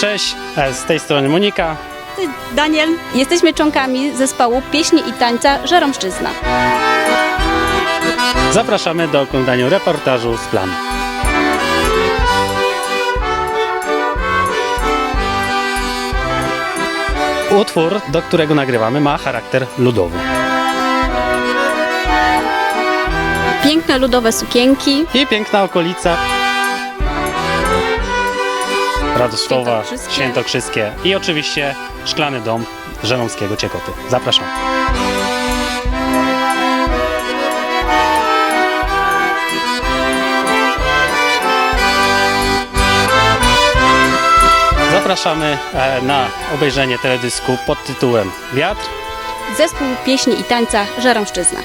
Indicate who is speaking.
Speaker 1: Cześć, z tej strony Monika.
Speaker 2: Daniel, jesteśmy członkami zespołu pieśni i tańca Żeromszczyzna.
Speaker 1: Zapraszamy do oglądania reportażu z planu. Utwór, do którego nagrywamy, ma charakter ludowy.
Speaker 2: Piękne ludowe sukienki,
Speaker 1: I piękna okolica. Radosława,
Speaker 2: Świętokrzyskie.
Speaker 1: Świętokrzyskie i oczywiście Szklany Dom Żeromskiego Ciekoty. Zapraszam. Zapraszamy e, na obejrzenie teledysku pod tytułem Wiatr
Speaker 2: zespół pieśni i tańca Żeromszczyzna.